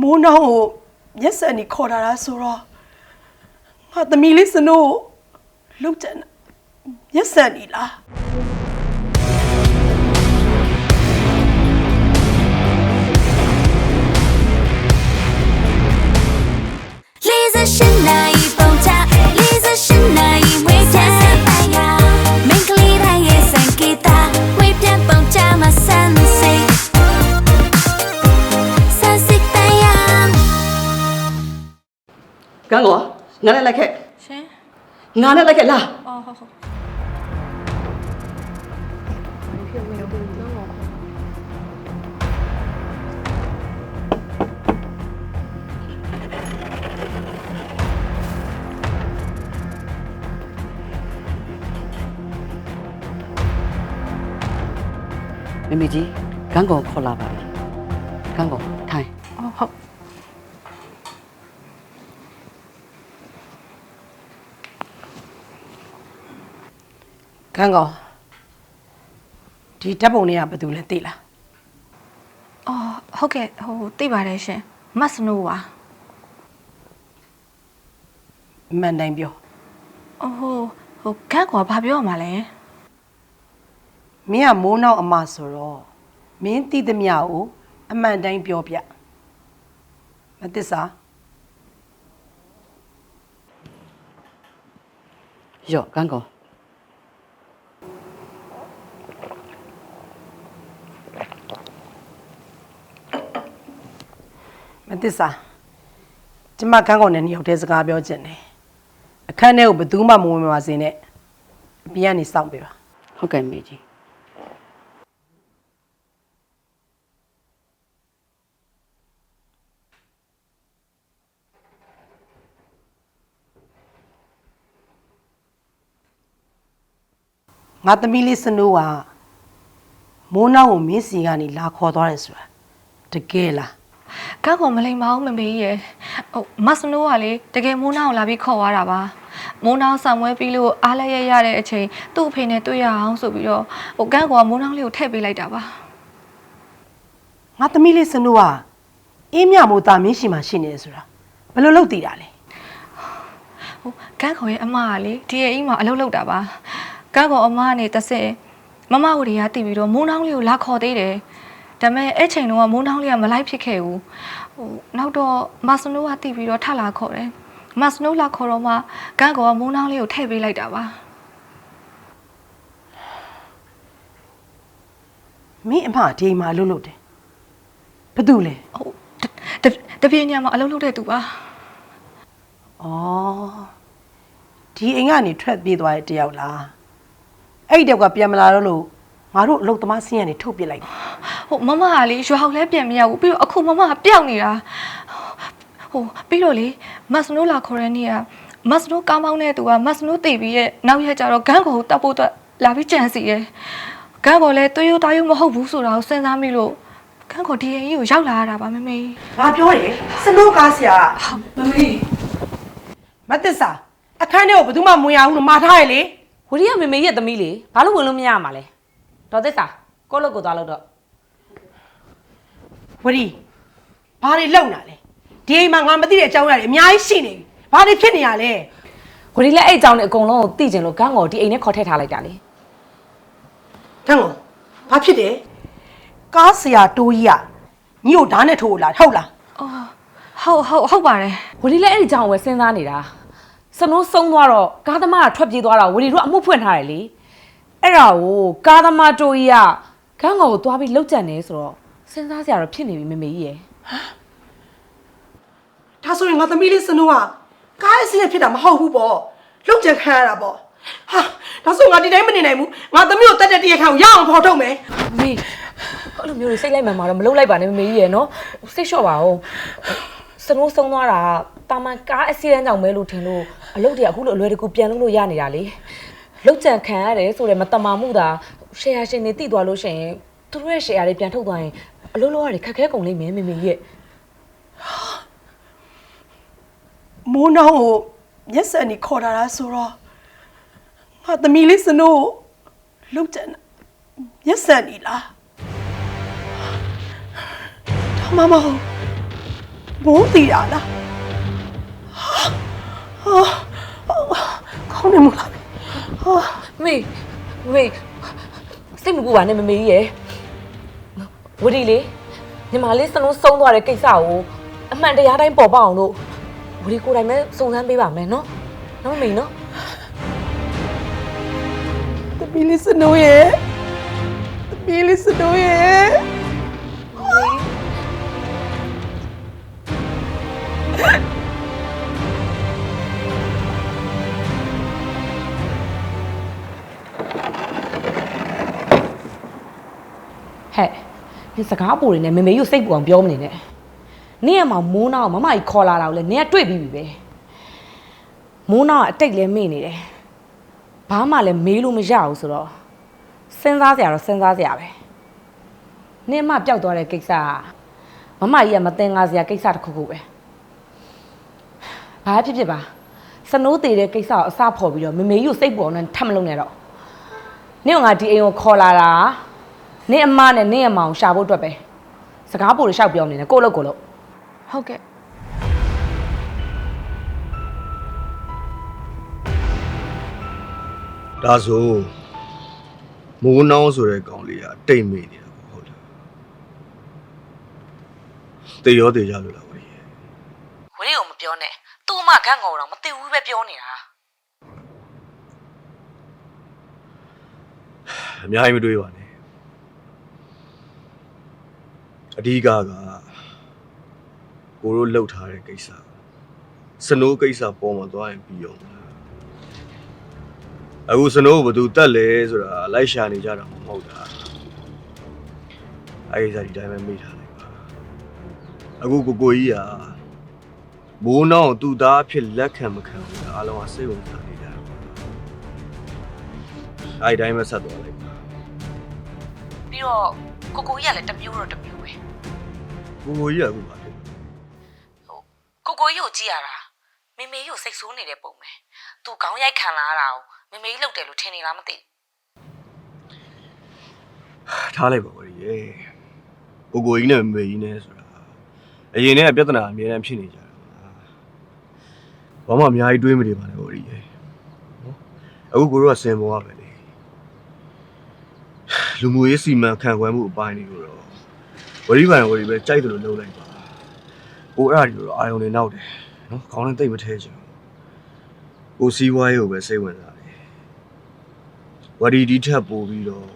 မိုးနှောင်းကိုမျက်စံနေခေါ်တာလားဆိုတော့ငါသမီးလေးစနိုးကိုလုတ်ကြတယ်မျက်စံနေလားလေးစရှင်နိုင် ကန်းကောငါလည်းလိုက်ခဲ့ရှင်ငါလည်းလိုက်ခဲ့လားအော်ဟုတ်ဟုတ်မမေကြီးဂန်းကောင်ခေါ်လာပါပြီဂန်းကောင်ထိုင် အော်ဟုတ် ကန်းကောဒီဓာတ်ပုံတွေကဘာတူလဲသိလားအော်ဟုတ်ကဲ့ဟိုသိပါတယ်ရှင်မတ်စနိုးပါအမှန်တိုင်းပြောအော်ဟိုဟိုကန်းကွာဘာပြောရမှာလဲမင်းကမိုးနှောင်းအမဆိုတော့မင်းသိသမျှကိုအမှန်တိုင်းပြောပြမသစ္စာရော့ဂန်းကောင် မသစ္စာကျမကန်းကောင်နဲ့နှစ်ယောက်တည်းစကားပြောချင်တယ်အခန်းထဲကိုဘယ်သူမှမဝင်ပါစေနဲ့အပြင်ကနေစောင့်ပေးပါဟုတ်ကဲ့မေကြီးငါသမီးလေးစနိုးကမိုးနှောင်းကိုမင်းစီကနေလာခေါ်သွားတယ်ဆိုတာတကယ်လား ကန်းကွာမလိမ္မာဘူးမမေကြီးရယ်ဟိုမတ်စနိုးကလေတကယ်မိုးနာကိုလာပြီးခေါ်သွားတာပါမိုးနာဆောင်မွဲပြီးလို့အားလည်းရရတဲ့အချိန်သူ့အဖေနဲ့တွေ့ရအောင်ဆိုပြီးတော့ဟိုကန်းကွာမိုးနာလေးကိုထည့်ပေးလိုက်တာပါငါသမီးလေးစနိုးကအေးမြမိုးသားမင်းရှိမှရှိနေတယ်ဆိုတာဘယ်လိုလုပ်တည်တာလဲဟိုကန်းခေါ်ရဲ့အမကလေဒီရဲ့အိမ်မှာအလုပ်လုပ်တာပါကန်းခေါ်အမကနေတစ်ဆက်မမဝရီကတည်ပြီးတော့မိုးနှောင်းလေးကိုလာခေါ်သေးတယ် ဒါပေမဲ့အဲ့ချိန်တုန်းကမိုးနှောင်းလေးကမလိုက်ဖြစ်ခဲ့ဘူးဟိုနောက်တော့မတ်စနိုးကတည်ပြီးတော့ထလာခေါ်တယ်မတ်စနိုးလာခေါ်တော့မှကန်းခေါ်ကမိုးနှောင်းလေးကိုထည့်ပေးလိုက်တာပါမင်းအမဒီအိမ်မှာအလုပ်လုပ်တယ်ဘာတူလဲဟုတ်တတတပြင်းညမှာအလုပ်လုပ်တဲ့သူပါဩဒီအိမ်ကနေထွက်ပြေးသွားတဲ့တယောက်လားအဲ့ဒီတယောက်ကပြန်မလာတော့လို့ ငါတို့အလုပ်သမားဆင်းရဲနေထုတ်ပစ်လိုက်တယ်ဟိုမမကလေရွာအောင်လဲပြန်မရဘူးပြီးတော့အခုမမကပျောက်နေတာဟိုပြီးတော့လေမတ်စနိုးလာခေါ်တဲ့နေ့ကမတ်စနိုးကားမောင်းတဲ့သူကမတ်စနိုးတည်ပြီးရဲ့နောက်ရက်ကျတော့ဂန်းကိုတပ်ဖို့အတွက်လာပြီးကြံစီရဲဂန်းကိုလည်းသွေးရိုးသားရိုးမဟုတ်ဘူးဆိုတာကိုစဉ်းစားမိလို့ဂန်းကိုဒီရင်ကြီးကိုရောက်လာရတာပါမမေ။ဘာပြောတယ်စနိုးကားဆရာမမေမသစ္စာအခန်းထဲကိုဘယ်သူမှမဝင်ရဘူးလို့မှာထားရလေဝရီကမေမေရဲ့သမီးလေဘာလို့ဝင်လို့မရမှာလဲ ဒေါ်သစ္စာကိုယ့်လို့ကိုသွားလို့တော့ဝရီဘာတွေလုံတာလဲဒီအိမ်မှာငါမသိတဲ့အကြောင်းအရာတွေအများကြီးရှိနေပြီဘာတွေဖြစ်နေရလဲဝရီလည်းအဲ့အကြောင်းနဲ့အကုန်လုံးကိုသိကျင်လို့ဂန်းကိုဒီအိမ်နဲ့ခေါ်ထည့်ထားလိုက်တာလေတန်းကိုဘာဖြစ်တယ်ကားဆရာတိုးကြီးကညီကိုဓာတ်နဲ့ထိုးလာဟုတ်လားအော်ဟုတ်ဟုတ်ဟုတ်ပါတယ်ဝရီလည်းအဲ့ဒီအကြောင်းကိုပဲစဉ်းစားနေတာစနိုးဆုံးသွားတော့ကားသမားကထွက်ပြေးသွားတာဝရီတို့ကအမှုဖွင့်ထားတယ်လေ အဲ့ဒါကိုကားသမားတိုးကြီးကဂန်းကိုသွားပြီးလှုပ်ကြံနေဆိုတော့စဉ်းစားစရာတော့ဖြစ်နေပြီမေမေကြီးရယ်ဒါဆိုရင်ငါသမီးလေးစနိုးကကားအစ်စ်နဲ့ဖြစ်တာမဟုတ်ဘူးပေါ့လုံချင်ခံရတာပေါ့ဟာဒါဆိုငါဒီတိုင်းမနေနိုင်ဘူးငါသမီးကိုတက်တက်တရခံကိုရအောင်ဖော်ထုတ်မယ်မေအဲ့လိုမျိုးတွေစိတ်လိုက်မှန်မှာတော့မလုပ်လိုက်ပါနဲ့မေမေကြီးရယ်နော်စိတ်လျှော့ပါဦးစနိုးဆုံးသွားတာတာမန်ကားအက်ဆီဒန့်ကြောင့်ပဲလို့ထင်လို့အလုပ်တွေအခုလိုအလွယ်တကူပြန်လုပ်လို့ရနေတာလေ လောက်ကြံခံရတယ်ဆိုတော့မတမာမှုတာရှယ်ယာရှင်တွေတိသွားလို့ရှိရင်သူတို့ရဲ့ရှယ်ယာတွေပြန်ထုတ်သွားရင်အလုပ်လုပ်ရတယ်ခက်ခဲကုန်လိမ့်မယ်မေမေကြီးရယ်မိုးနှောင်းကိုမျက်စံနေခေါ်တာလားဆိုတော့ငါသမီးလေးစနိုးကိုလုံချင်တာမျက်စံနေလားဒါမှမဟုတ်ဘိုးတီတာလားဟာဟာခေါင်းနေမလား ဟာမေမေစိတ်မပူပါနဲ့မမေကြီးရယ်ဝဒီလေညီမလေးစလုံးဆုံးသွားတဲ့ကိစ္စကိုအမှန်တရားတိုင်းပေါ်ပေါက်အောင်လို့ဝဒီကိုယ်တိုင်ပဲစုံစမ်းပေးပါမယ်နော်နော်မမေနော်တပီးလေးစနိုးရဲ့တပီးလေးစနိုးရဲ့ ဟဲ့ဒီစကားပူတွေနဲ့မမေကြီးကိုစိတ်ပူအောင်ပြောမနေနဲ့နင့်ရမှာမိုးနာကိုမမကြီးခေါ်လာတာကိုလည်းနင်ကတွေ့ပြီးပြီပဲမိုးနာကအတိတ်လည်းမေ့နေတယ်ဘာမှလည်းမေးလို့မရဘူးဆိုတော့စဉ်းစားစရာတော့စဉ်းစားစရာပဲနင့်အမပျောက်သွားတဲ့ကိစ္စကမမကြီးကမတင်ငါစရာကိစ္စတစ်ခုခုပဲဘာဖြစ်ဖြစ်ပါစနိုးသေးတဲ့ကိစ္စကိုအစဖော်ပြီးတော့မမေကြီးကိုစိတ်ပူအောင်နဲ့ထပ်မလုပ်နဲ့တော့နင့်ကငါဒီအိမ်ကိုခေါ်လာတာ နင့်အမနဲ့နင့်အမောင်ရှာဖို့အတွက်ပဲစကားပိုတွေရှောက်ပြောနေတယ်ကိုယ့်လို့ကိုယ့်လို့ဟုတ်ကဲ့ဒါဆိုမိုးနှောင်းဆိုတဲ့ကောင်လေးကတိတ်မိနေတာပေါ့ဟုတ်လားတေရောတေကြလို့လားဝရီဝင်းကိုမပြောနဲ့သူ့အမခန့်ငေါတော့မသိဘူးပဲပြောနေတာအများကြီးမတွေးပါနဲ့ အဓိကကကိုတို့လှုပ်ထားတဲ့ကိစ္စစနိုးကိစ္စပေါ်မှာသွားရင်ပြီးအောင်အခုစနိုးကဘယ်သူတက်လဲဆိုတာလိုက်ရှာနေကြတာမဟုတ်တာအဲ့ဒီစားဒီတိုင်းပဲမိထားလိုက်ပါအခုကိုကိုကြီးကမိုးနှောင်းသူ့သားအဖြစ်လက်ခံမခံဘူးလားအားလုံးကစိတ်ဝင်စားနေကြတာအဲ့ဒီတိုင်းပဲဆက်သွားလိုက်ပါပြီးတော့ကိုကိုကြီးကလည်းတစ်မျိုးတော့တစ်မျိုးပဲ ကိုကိုကြီးကအခုပါလေကိုကိုကြီးကိုကြည့်ရတာမေမေကြီးကိုစိတ်ဆိုးနေတဲ့ပုံပဲသူခေါင်းရိုက်ခံလာရတာကိုမေမေကြီးလှုပ်တယ်လို့ထင်နေလားမသိထားလိုက်ပါဦးရေကိုကိုကြီးနဲ့မေကြီးနဲ့ဆိုတာအရင်နဲ့ပြဿနာအများအားဖြစ်နေကြတာဘာမှအများကြီးတွေးမနေပါနဲ့ဦးရေနော်အခုကိုတို့ကစင်ပေါ်ရပဲလေလူမျိုးရေးစီမံခန့်ခွဲမှုအပိုင်းတွေကိုတော့ ဝရိပိုင်ဝရိပဲကြိုက်တယ်လို့လုပ်လိုက်ပါကိုအဲ့အရာတွေတော့အာယုံနေနောက်တယ်နော်ခေါင်းနဲ့တိတ်မထဲချင်ဘူးကိုစီးပွားရေးကိုပဲစိတ်ဝင်စားတယ်ဝရီဒီထက်ပိုပြီးတော့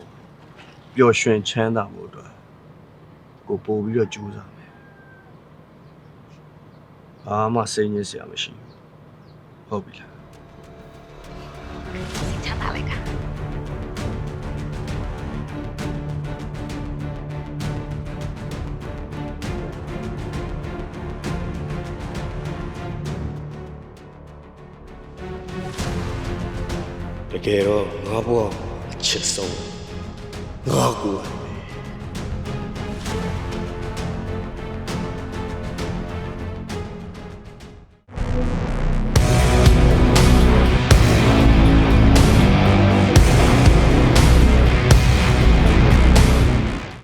ပျော်ရွှင်ချမ်းသာမှုအတွက်ကိုပို့ပြီးတော့ကြိုးစားမယ်။ဘာမှစိတ်ညစ်စရာမရှိဘူး။ဟုတ်ပြီလားချမ်းသာလိုက်တာ။ တကယ်တော့ငါဘဝအချစ်ဆုံးငါကိုယ်